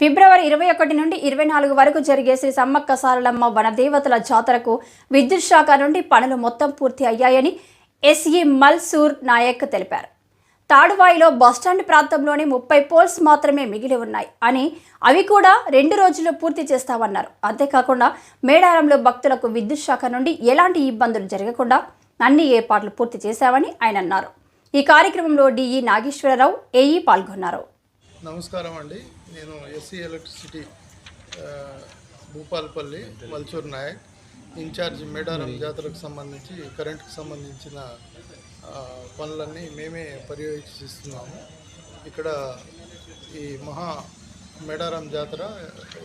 ఫిబ్రవరి ఇరవై ఒకటి నుండి ఇరవై నాలుగు వరకు జరిగే శ్రీ సమ్మక్క సారలమ్మ వనదేవతల జాతరకు విద్యుత్ శాఖ నుండి పనులు మొత్తం పూర్తి అయ్యాయని ఎస్ఈ మల్సూర్ నాయక్ తెలిపారు. తాడువాయిలో బస్టాండ్ ప్రాంతంలోని ముప్పై పోల్స్ మాత్రమే మిగిలి ఉన్నాయి అని అవి కూడా రెండు రోజుల్లో పూర్తి చేస్తామన్నారు. అంతేకాకుండా మేడారంలో భక్తులకు విద్యుత్ శాఖ నుండి ఎలాంటి ఇబ్బందులు జరగకుండా అన్ని ఏర్పాట్లు పూర్తి చేశామని ఆయన అన్నారు. ఈ కార్యక్రమంలో డిఈ నాగేశ్వరరావు ఏఈ పాల్గొన్నారు. నమస్కారం అండి నేను SC electricity Bhupalpally Bhupalapalli Malchur Nayak. Incharge Medaram జాతరకు సంబంధించి కరెంట్కి సంబంధించిన పనులన్నీ మేమే పర్యవేక్షిస్తున్నాము. ఇక్కడ ఈ మహా మేడారం జాతర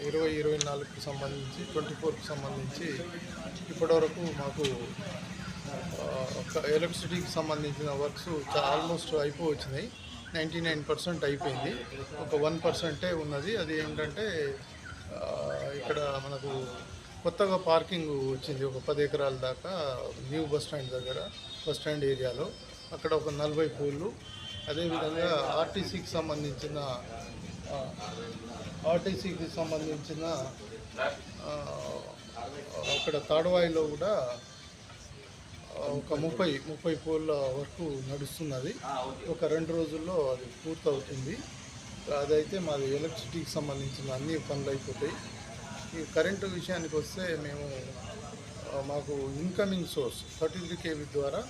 ఇరవై ఇరవై నాలుగుకి సంబంధించి ట్వంటీ ఫోర్కి సంబంధించి ఇప్పటివరకు మాకు ఎలక్ట్రిసిటీకి సంబంధించిన వర్క్స్ ఆల్మోస్ట్ అయిపోవచ్చినాయి. నైంటీ నైన్ పర్సెంట్ అయిపోయింది. ఒక వన్ పర్సెంటే ఉన్నది. అది ఏంటంటే ఇక్కడ మనకు కొత్తగా పార్కింగ్ వచ్చింది. ఒక పది ఎకరాల దాకా న్యూ బస్ స్టాండ్ దగ్గర బస్ స్టాండ్ ఏరియాలో. అక్కడ ఒక నలభై పూలు. అదేవిధంగా ఆర్టీసీకి సంబంధించిన ఆర్టీసీకి సంబంధించిన అక్కడ తాడవాయిలో కూడా ఒక ముప్పై ముప్పై పోల్ల వరకు నడుస్తున్నది. ఒక రెండు రోజుల్లో అది పూర్తవుతుంది. అదైతే మాది ఎలక్ట్రిసిటీకి సంబంధించిన అన్ని పనులు అయిపోతాయి. ఈ కరెంటు విషయానికి వస్తే మేము మాకు incoming source thirty three KV ద్వారా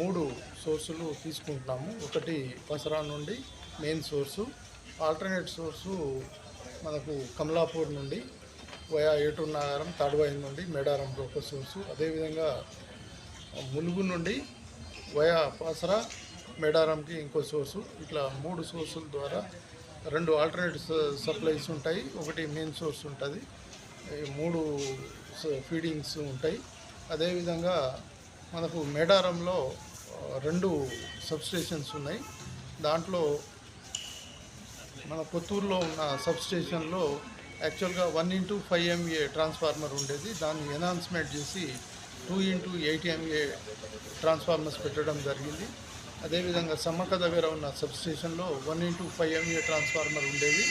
మూడు సోర్సులు తీసుకుంటున్నాము. ఒకటి పసరా నుండి మెయిన్ సోర్సు ఆల్టర్నేట్ సోర్సు మనకు కమలాపూర్ నుండి వయా ఏటూరు నగరం తాడువాయి నుండి మేడారంలో ఒక సోర్సు. అదేవిధంగా ములుగు నుండి వయా పాసరా మేడారంకి ఇంకో సోర్సు. ఇట్లా మూడు సోర్సుల ద్వారా రెండు ఆల్టర్నేట్ సప్లైస్ ఉంటాయి. ఒకటి మెయిన్ సోర్స్ ఉంటుంది. మూడు ఫీడింగ్స్ ఉంటాయి. అదేవిధంగా మనకు మేడారంలో రెండు సబ్స్టేషన్స్ ఉన్నాయి. దాంట్లో మన కొత్తూరులో ఉన్న సబ్స్టేషన్లో యాక్చువల్గా one into five MA transformer ఉండేది. దాన్ని ఎనాన్స్మెంట్ చేసి two into eighty MA transformers పెట్టడం జరిగింది. అదేవిధంగా సమ్మక్క దగ్గర ఉన్న సబ్ స్టేషన్లో one into five MA transformer ఉండేది.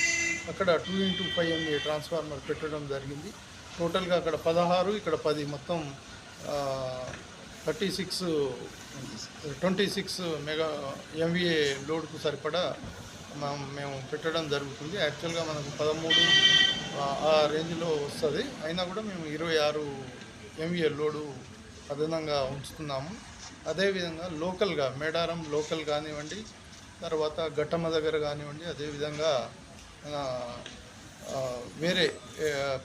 అక్కడ two into five MA transformer పెట్టడం జరిగింది. టోటల్గా అక్కడ పదహారు ఇక్కడ పది మొత్తం thirty six twenty six mega MVA లోడ్కు సరిపడా మేము పెట్టడం జరుగుతుంది. యాక్చువల్గా మనకు పదమూడు ఆ రేంజ్లో వస్తుంది. అయినా కూడా మేము ఇరవై ఆరు ఎంవిఏ లోడు అదనంగా ఉంచుతున్నాము. అదేవిధంగా లోకల్గా మేడారం లోకల్ కానివ్వండి తర్వాత ఘట్టమ్మ దగ్గర కానివ్వండి అదేవిధంగా వేరే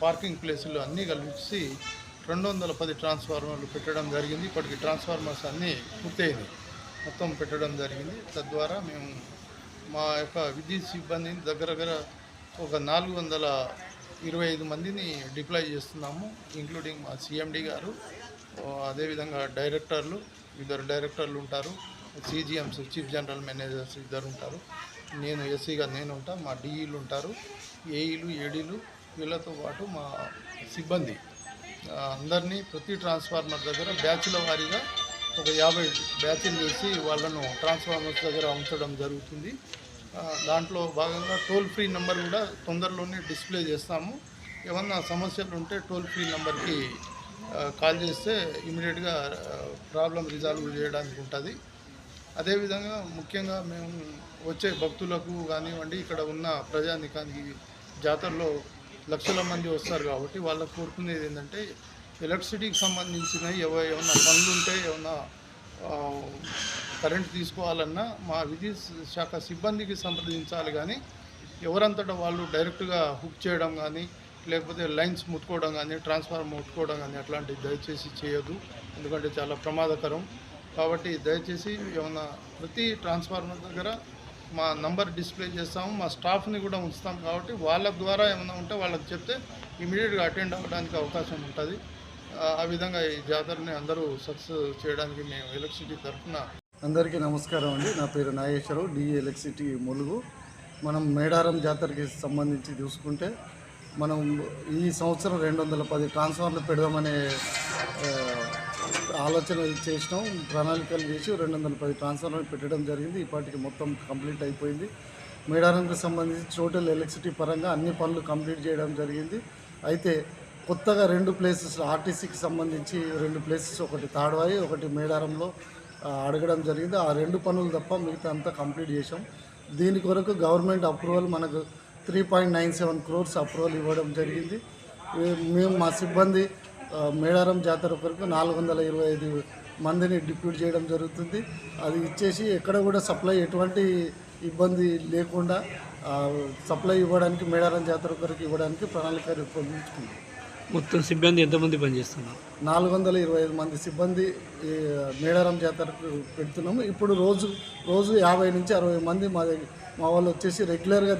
పార్కింగ్ ప్లేసులు అన్నీ కలిసి రెండు వందల పది ట్రాన్స్ఫార్మర్లు పెట్టడం జరిగింది. ఇప్పటికి ట్రాన్స్ఫార్మర్స్ అన్నీ పూర్తయింది మొత్తం పెట్టడం జరిగింది. తద్వారా మేము మా యొక్క విద్యుత్ సిబ్బందిని దగ్గర దగ్గర ఒక నాలుగు వందల ఇరవై ఐదు మందిని డిప్లాయ్ చేస్తున్నాము ఇంక్లూడింగ్ మా సిఎండి గారు అదేవిధంగా డైరెక్టర్లు ఇద్దరు డైరెక్టర్లు ఉంటారు సిజిఎంస్ చీఫ్ జనరల్ మేనేజర్స్ ఇద్దరు ఉంటారు. నేను ఎస్సీగా నేను ఉంటా మా డిఈలు ఉంటారు ఏఈలు ఏడీలు వీళ్ళతో పాటు మా సిబ్బంది. అందరినీ ప్రతి ట్రాన్స్ఫార్మర్ దగ్గర బ్యాచ్ల వారీగా ఒక యాభై బ్యాచ్లు చేసి వాళ్ళను ట్రాన్స్ఫార్మర్స్ దగ్గర ఉంచడం జరుగుతుంది. దాంట్లో భాగంగా టోల్ ఫ్రీ నెంబర్ కూడా తొందరలోనే డిస్ప్లే చేస్తాము. ఏమన్నా సమస్యలు ఉంటే టోల్ ఫ్రీ నెంబర్కి కాల్ చేస్తే ఇమీడియట్గా ప్రాబ్లం రిజాల్వ్ చేయడానికి ఉంటుంది. అదేవిధంగా ముఖ్యంగా మేము వచ్చే భక్తులకు కానివ్వండి ఇక్కడ ఉన్న ప్రజానికానికి జాతరలో లక్షల మంది వస్తారు కాబట్టి వాళ్ళకు కోరుకునేది ఏంటంటే ఎలక్ట్రిసిటీకి సంబంధించినవి ఏమైనా పనులు ఉంటే ఏమన్నా కరెంట్ తీసుకోవాలన్నా మా విద్యుత్ శాఖ సిబ్బందికి సంప్రదించాలి కానీ ఎవరంతటా వాళ్ళు డైరెక్ట్గా హుక్ చేయడం కానీ లేకపోతే లైన్స్ ముట్టుకోవడం కానీ ట్రాన్స్ఫార్మర్ ముట్టుకోవడం కానీ అట్లాంటివి దయచేసి చేయొద్దు. ఎందుకంటే చాలా ప్రమాదకరం. కాబట్టి దయచేసి ఏమన్నా ప్రతి ట్రాన్స్ఫార్మర్ దగ్గర మా నంబర్ డిస్ప్లే చేస్తాము మా స్టాఫ్ని కూడా ఉంచుతాం కాబట్టి వాళ్ళ ద్వారా ఏమైనా ఉంటే వాళ్ళకి చెప్తే ఇమీడియట్గా అటెండ్ అవ్వడానికి అవకాశం ఉంటుంది. ఆ విధంగా ఈ జాతరని అందరూ సక్సెస్ చేయడానికి మేము ఎలక్ట్రిసిటీ తరఫున అందరికీ నమస్కారం అండి. నా పేరు నాగేశ్వరరావు డి ఎలక్ట్రిసిటీ ములుగు. మనం మేడారం జాతరకి సంబంధించి చూసుకుంటే మనం ఈ సంవత్సరం రెండు వందల పది ట్రాన్స్ఫార్మర్లు పెడదామనే ఆలోచన చేసినాం. ప్రణాళికలు చేసి రెండు వందల పది ట్రాన్స్ఫార్మర్లు పెట్టడం జరిగింది. ఇప్పటికి మొత్తం కంప్లీట్ అయిపోయింది. మేడారంకి సంబంధించి టోటల్ ఎలక్ట్రిసిటీ పరంగా అన్ని పనులు కంప్లీట్ చేయడం జరిగింది. అయితే కొత్తగా రెండు ప్లేసెస్ ఆర్టీసీకి సంబంధించి రెండు ప్లేసెస్ ఒకటి తాడవాయి ఒకటి మేడారంలో. అడగడం జరిగింది. ఆ రెండు పనులు తప్ప మిగతా అంతా కంప్లీట్ చేసాం దీని కొరకు గవర్నమెంట్ అప్రూవల్ మనకు three point nine seven crores approval ఇవ్వడం జరిగింది. మేము మా సిబ్బంది మేడారం జాతర కొరకు నాలుగు వందల ఇరవై ఐదు మందిని డిప్యూట్ చేయడం జరుగుతుంది. అది ఇచ్చేసి ఎక్కడ కూడా సప్లై ఎటువంటి ఇబ్బంది లేకుండా సప్లై ఇవ్వడానికి మేడారం జాతర కొరకు ఇవ్వడానికి ప్రణాళిక రూపొందించుకుంది మొత్తం సిబ్బంది ఎంతమంది పనిచేస్తున్నారు? నాలుగు వందల ఇరవై ఐదు మంది సిబ్బంది ఈ మేడారం జాతరకు పెడుతున్నాము. ఇప్పుడు రోజు రోజు యాభై నుంచి అరవై మంది మా దగ్గర మా వాళ్ళు వచ్చేసి రెగ్యులర్గా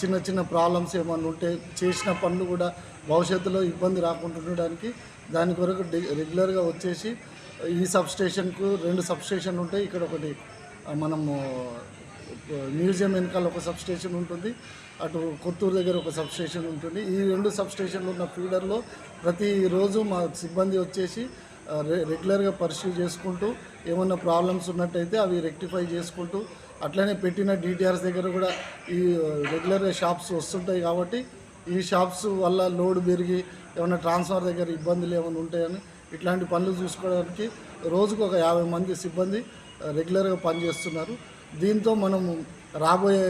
చిన్న చిన్న ప్రాబ్లమ్స్ ఏమన్నా ఉంటే చేసిన పనులు కూడా భవిష్యత్తులో ఇబ్బంది రాకుండా ఉండడానికి దాని కొరకు రెగ్యులర్గా వచ్చేసి ఈ సబ్ స్టేషన్కు రెండు సబ్స్టేషన్ ఉంటాయి. ఇక్కడ ఒకటి మనము మ్యూజియం వెనకాల ఒక సబ్ స్టేషన్ ఉంటుంది. అటు కొత్తూరు దగ్గర ఒక సబ్ స్టేషన్ ఉంటుంది. ఈ రెండు సబ్ స్టేషన్లు ఉన్న ఫీడర్లో ప్రతిరోజు మా సిబ్బంది వచ్చేసి రె- రెగ్యులర్గా పర్సూ చేసుకుంటూ ఏమన్నా ప్రాబ్లమ్స్ ఉన్నట్టయితే అవి రెక్టిఫై చేసుకుంటూ అట్లనే పెట్టిన డీటీఆర్స్ దగ్గర కూడా ఈ రెగ్యులర్గా షాప్స్ వస్తుంటాయి కాబట్టి ఈ షాప్స్ వల్ల లోడ్ పెరిగి ఏమైనా ట్రాన్స్ఫర్ దగ్గర ఇబ్బందులు ఏమైనా ఉంటాయని ఇట్లాంటి పనులు చూసుకోవడానికి రోజుకు ఒక యాభై మంది సిబ్బంది రెగ్యులర్గా పనిచేస్తున్నారు. దీంతో మనము రాబోయే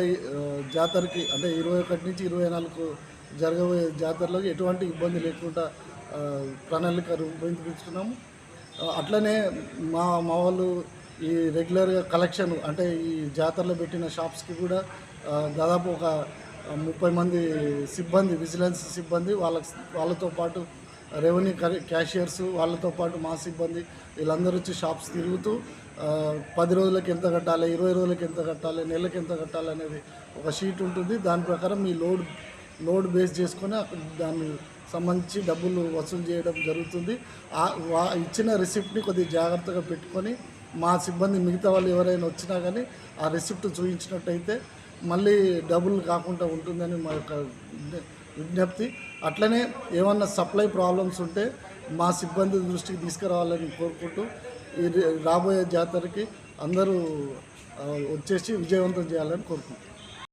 జాతరకి అంటే ఇరవై ఒకటి నుంచి ఇరవై నాలుగు జరగబోయే జాతరలోకి ఎటువంటి ఇబ్బంది లేకుండా ప్రణాళిక రూపొందించుకున్నాము. అట్లనే మా మా వాళ్ళు ఈ రెగ్యులర్గా కలెక్షన్ అంటే ఈ జాతరలో పెట్టిన షాప్స్కి కూడా దాదాపు ఒక ముప్పై మంది సిబ్బంది విజిలెన్స్ సిబ్బంది వాళ్ళ వాళ్ళతో పాటు రెవెన్యూ క్యాషియర్స్ వాళ్ళతో పాటు మా సిబ్బంది వీళ్ళందరూ వచ్చి షాప్స్ తిరుగుతూ పది రోజులకు ఎంత కట్టాలి ఇరవై రోజులకు ఎంత కట్టాలి నెలకు ఎంత కట్టాలి అనేది ఒక షీట్ ఉంటుంది. దాని ప్రకారం మీ లోడ్ లోడ్ బేస్ చేసుకొని దాన్ని సంబంధించి డబ్బులు వసూలు చేయడం జరుగుతుంది. ఇచ్చిన రిసిప్ట్ని కొద్దిగా జాగ్రత్తగా పెట్టుకొని మా సిబ్బంది మిగతా వాళ్ళు ఎవరైనా వచ్చినా కానీ ఆ రిసిప్ట్ చూపించినట్టయితే మళ్ళీ డబ్బులు కాకుండా ఉంటుందని మా యొక్క విజ్ఞప్తి. అట్లనే ఏమన్నా సప్లై ప్రాబ్లమ్స్ ఉంటే మా సిబ్బంది దృష్టికి తీసుకురావాలని కోరుకుంటూ ఈ రాబోయే జాతరకి అందరూ వచ్చేసి విజయవంతం చేయాలని కోరుకుంటున్నాం.